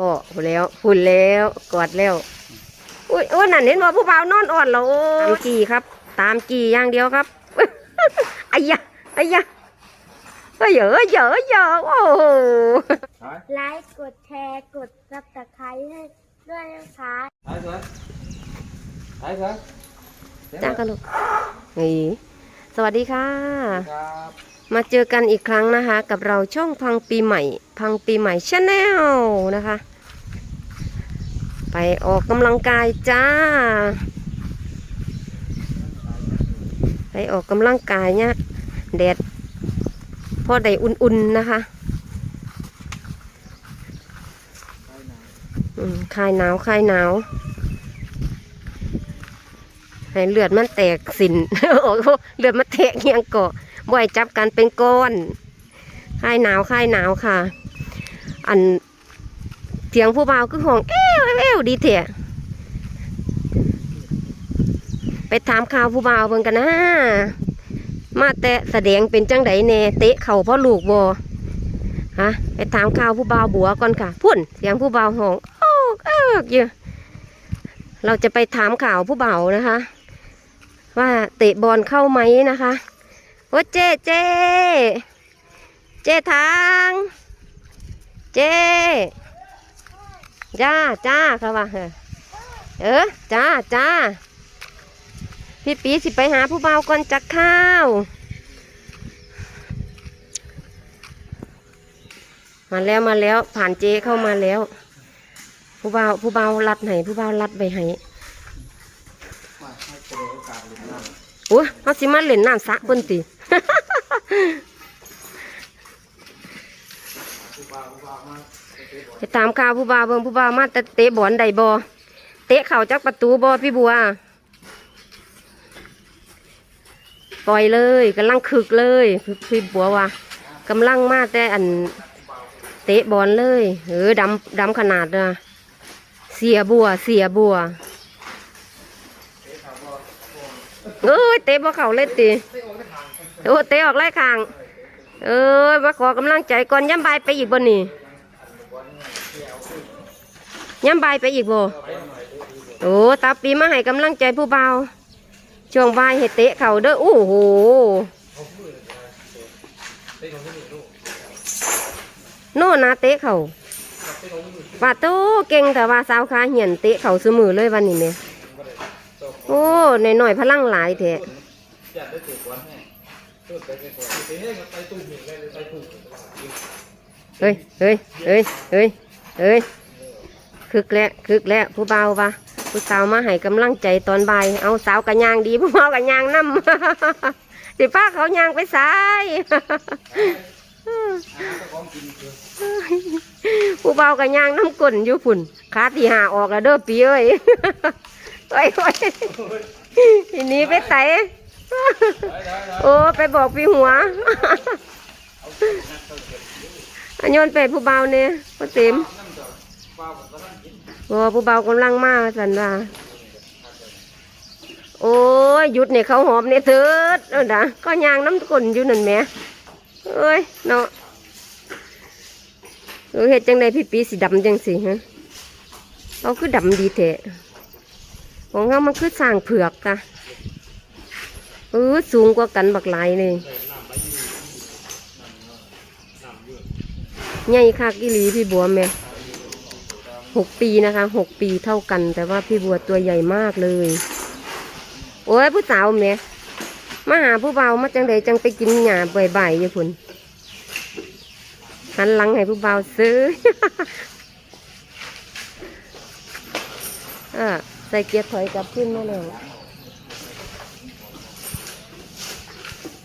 โอ้พูดแล้วพูดแล้วกอดแล้วอุ้ยโอ้ยนั่นเห็นว่าผู้บ่าวนอนอ่อนแล้วโอ้ตามจีครับ ตามจีอย่างเดียวครับไอ้ยะไอ้ยะเอ้ยเยอะเยอะเยอะโอ้โหไลค์กดแชร์กดซับสไครต์ให้ด้วยนะคะ Thái xuống Thái xuống จ้างกันลูกนี่สวัสดีค่ะครับมาเจอกันอีกครั้งนะคะ กับเราช่องพังปีใหม่ พังปีใหม่ชาแนลนะคะ ไปออกกำลังกายจ้า ไปออกกำลังกายเนี่ยแดดพอได้อุ่นๆนะคะคลายหนาวคลายหนาวให้เลือดมันแตกสินโอ้โหเลือดมันแตกเงียงเกาะบ่อยจับกันเป็นก้อนคลายหนาวคลายหนาวค่ะ อันเสียงผู้เบาคือห้องเอ้ วเอ้วดีเถอะไปถามข่าวผู้บ่าวเบิ่งกันนะ มาแต่แสดงเป็นจังไดแน่เตะเข่าพ่อลูกบ่ฮะไปถามข่าวผู้บ่าวบัวก่อนค่ะพุ่นเสียงผู้บ่าวห้องโอ้เอ้กเยอะเราจะไปถามข่าวผู้บ่าวนะคะ ว่าเตะบอลเข้าไหมนะคะโอ้เจ๊เจ๊เจ๊ทาง เจ๊ จ้าจ้าค่ะว่าเออจ้าจ้าพี่ปีสิไปหาผู้เบาก่อนจักข้าวมาแล้วมาแล้วผ่านเจเข้ามาแล้ว ผู้เบาผู้เบาวรัดให้ผู้เบาวรัดไปให้โอกาสหรือน้โอ้เขาสิมาเล่นน้ำสะเพิ่นติำผู้บ่าวผู้บ่ามา ไปตามข่าวผู้บ่าวเบิ่งผู้บ่าวมาแต่เตะบอลได้บ่เตะเข่าจากประตูบ่พี่บัว ปล่อยเลยกำลังคึกเลยพี่บัวว่ากำลังมาแต่อันเตะบอลเลยเออดำดำขนาดนะเสียบัวเสียบัวเอ้ยเตะบ่เข่าเลยติโอ้เตะออกไล่คาง เอ้ยมาขอกำลังใจก่อนย้ำใบไปอีกบ่นี่ ย้ำใบไปอีกบ่โอ้ตาปีมาให้กำลังใจผู้เบาช่วงใบ่ายให้เตะเข่าเด้อโอ้โหโน่นะเตะเข่าปาโตเก่งแต่ว่าสาวขาเหียนเตะเข่าเสมอเลยวันนี้เนี่ยโอ้หน่อยหน่อยพลังหลายเตะบอะเฮ้ยเฮ้ยเฮ้ยเฮ้ยเฮ้ย คึกแล้วคึกแล้วผู้เบาปะผู้สาวมาให้กำลังใจตอนบ่าย เอาสาวกันยางดีผู้เบากันยางน้ำสิป้าเขายางไปสายผู้เบากันยางน้ำก้นอยู่ฝุ่นขาตีหาออกแล้วเด้อปีเอ้ยเอ้ยโอ้ยทีนี้ไปไตโอ้ไปบอกพี่หัวอันโยนไปผู้เบาเนี่ยพ่อเต็ม โอ้ผู้เบากำลังมากสันว่าโอ้ยหยุดเนี่ยเขาหอมเนี่ยเถิดเออนะก็ยางน้ำกลนอยู่นั่นแม่เอ้ยเนาะเออเห็ดจังไดพี่ปีสีดำจังสิฮะเอาคือดำดีเถอะของเรามันคือสร้างเผือกค่ะเออสูงกว่ากันบักหลายเลยใหญ่คักอีหลีพี่บัวแม่ หกปีนะคะหกปีเท่ากัน แต่ว่าพี่บัวตัวใหญ่มากเลย โอ้ยผู้สาวแม่มาหาผู้เบามาจังใดจังไปกินหญ้าบ่ายๆอยู่พุ่นหันหลังให้ผู้เบาซื้ออ่าใส่เกียร์ถอยกลับขึ้นมาแล้ว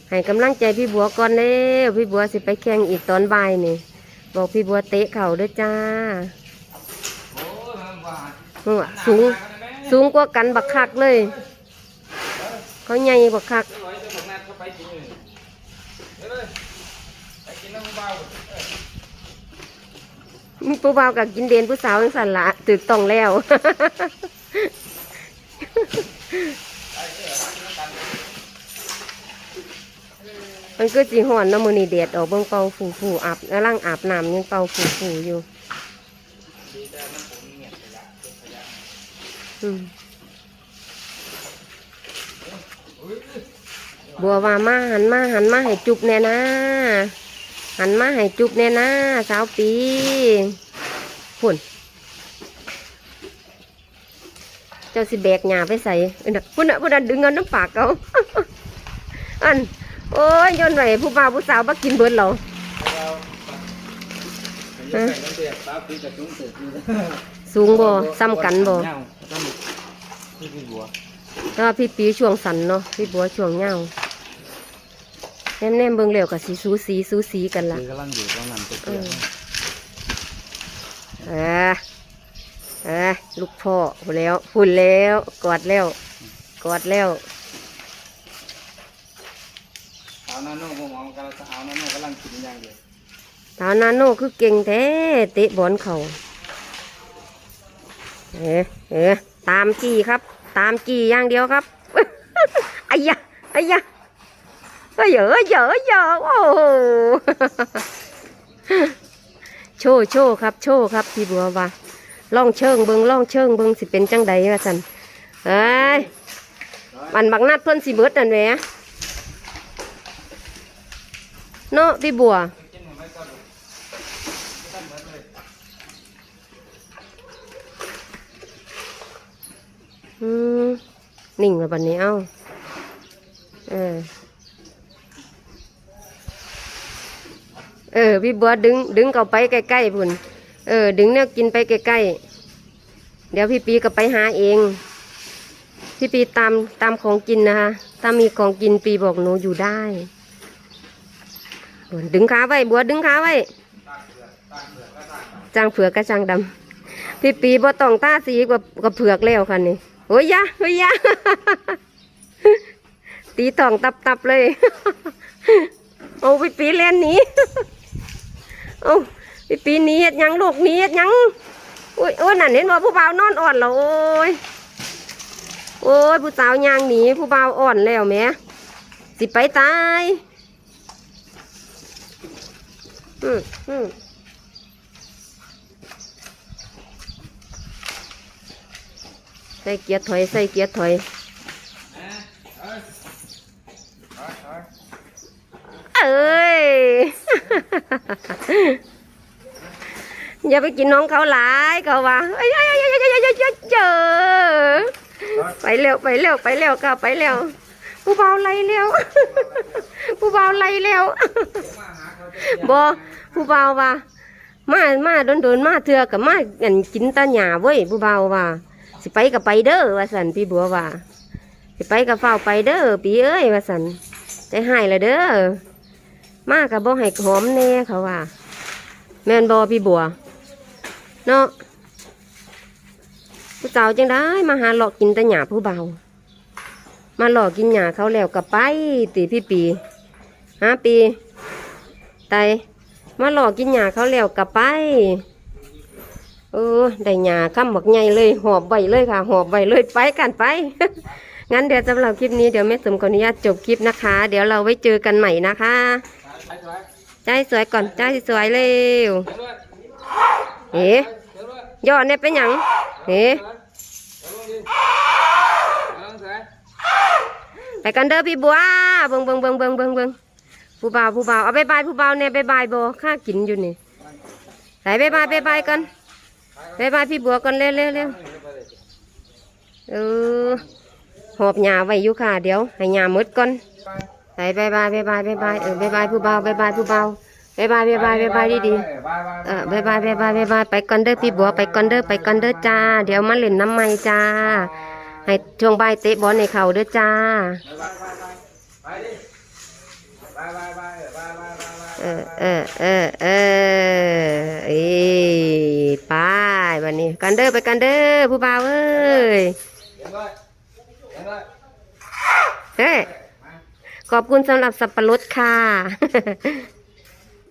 ให้กำลังใจพี่บัวก่อนเด้วพี่บัวสิไปแข่งอีกตอนบ่ายนี่ บอกพี่บัวเตะเข่าด้วยจ้า ว่าหัวสูง สูงกว่ากันบักคักเลย เขาใหญ่บักคักร้อยจะบอกนัดเข้าไปกินเลยเดี๋ยวเลยไปกินน้ำผู้บ่าวผู้บ่ากับกินเดนผู้สาวจังสันละตึกต้องแล้วมันก็สีหอนนาะมือนี่เดดออกเบิ่งเป่าฟูฟูอาบกำลังอาบน้ำยังเป่าฟูฟูอยู่ บัวว่ามาหันมาหันมาให้จุบแน่นะหันมาให้จุบแน่นะสาวปีพุ่นเจ้าสิแบกหญ้าไปใส่เอิ้นน่ะพุ่นน่ะพุ่นน่ะดึงเงินน้ำปากเขาอันโอ้ยย้อนไหวผู้บ่าวผู้สาวมากินเบิดเราเราไปยังไงนั่นเดียวตาปีกับจุ้งเสือคือสูงบ่ซ้ำกันบ่เงาซ้ำที่ พี่บัวแต่ว่าพี่ปีช่วงสันเนาะพี่บัวช่วงเงาแนมแนมๆเบิ่งแล้วก็สีสูสีสูสีกันละคือกำลังอยู่ตรงนั้นตัวเอเตี้ยอเออเออลูกพ่อพูดแล้วพูดแล้วกอดแล้ว กอดแล้วสาวนาโน่ผมมองกันสาวนาโน่กำลังกินอย่างเดียวตานาโน่คือเก่งแท้เตะบอลเขาเออเออตามจี้ครับ ตามจีอย่างเดียวครับไอ้ยะไอ้ยะเอ้ยเยอะเยอะเยอะโอ้โหโชว์โชว์ครับโชว์ครับพี่บัวว่าล่องเชิงเบิงล่องเชิงเบิงสิเป็นจังใดว่าสันเอ้ยมันบักนัดเพิ่นสิเบิดนั่นแหละเนาะพี่บัว กินหมดไม่ก็ดูตั้งหมดเลย อืม นิ่งแล้วบัดนี้เอ้า เออ เออ พี่บัวดึง ดึงเข้าไปใกล้ๆพุ่น เออ ดึงเนี่ยกินไปใกล้ๆ เดี๋ยวพี่ปีก็ไปหาเอง พี่ปีตามตามของกินนะคะ ถ้ามีของกินปีบอกหนูอยู่ได้พุ่นดึงขาไว้บัวดึงขาไว้จางเผือกกับจางดำพี่ปีบ่ต้องตาสีกว่ากับเผือกแล้วค่ะนี่ โอ้ยยะโอ้ยยะตีทองตับตับๆเลยโอ้พี่ปีเล่นนี้โอ้พี่ปีนี้เฮ็ดยังลูกนี้เฮ็ดยังโอ้ยโอ้ยนั่นเห็นบ่ผู้บ่าวนอนอ่อนแล้วโอ้ยโอ้ยผู้สาวยางหนีผู้บ่าวอ่อนแล้วแม่สิไปตายอืมอืม ใส่เกียร์ถอย ใส่เกียร์ถอยเอ้ย อย่าไปกินน้องเขาหลายเขาว่าเอ้เอ้เอ้เอ้เอ้เอ้เอ้เจอไปเร็วไปเร็วไปเร็วค่ะไปเร็วผู้เบาไล่เร็วผู้เบาไล่เร็วบอผู้เบาว่ามามาโดนโดนมาเถื่อกับมากินตาหยาเว้ยผู้เบาว่า สิไปกับไปเด้อว่าสันพี่บัวว่า สิไปกับเฝ้าไปเด้อปีเอ้ยว่าสันใจหายเลยเด้อมากับบ่ให้หอมแน่เขาว่า แมนบอพี่บัว เนาะผู้สาวจังได้มาหาหลอกกินตาหยาผู้เบา มาหลอกกินหยาเขาแล้วกับไปตีพี่ปีฮะปีไตมาหลอกกินหยาเขาแล้วกับไป เออได้หยาข้ามบักใหญ่เลยหอบใบเลยค่ะ หอบใบเลยไปกันไป งั้นเดี๋ยวสำหรับคลิปนี้เดี๋ยวแม่สมขออนุญาตจบคลิปนะคะ เดี๋ยวเราไว้เจอกันใหม่นะคะใจสวยก่อนใจสวยเร็วเอ๋เดี๋ยวด้วยยอดเนี่ยเป็นหยังเอ๋เดี๋ยวลงเดี๋ยไปกันเด้อพี่บัวเบิ่งเบิ่งเบิ่งเบิ่งเบิ่งเบิ่งผู้บ่าวผู้บ่าวเอาบายบายผู้บ่าวเนี่ยบายบายบ่ข้ากินอยู่นี่ใส่บายบายบายบายกัน บายบายพี่บัวกันเร็วเร็วเร็วเออหอบหญ้าไว้อยู่ค่ะ เดี๋ยวให้หญ้าหมดก่อนไปบายบายบายบายบายบายเออบายบายผู้เบาบายบายผู้เบาบายบายบายบายบายบายดีดีเออบายบายบายบายบายบายไปก่อนเด้อพี่บัวไปก่อนเด้อไปก่อนเด้อจ้า เดี๋ยวมาเล่นน้ำไม้จ้า ให้ช่วงบ่ายเตะบอลในเขาเด้อจ้าเออเออเออเออเอ้ยไปวันนี้ กันเด้อไปกันเด้อผู้บ่าวเอ้ยเดี๋ยวด้วยเดี๋ยวด้วยเฮ้ยขอบคุณสำหรับสับปะรดค่ะ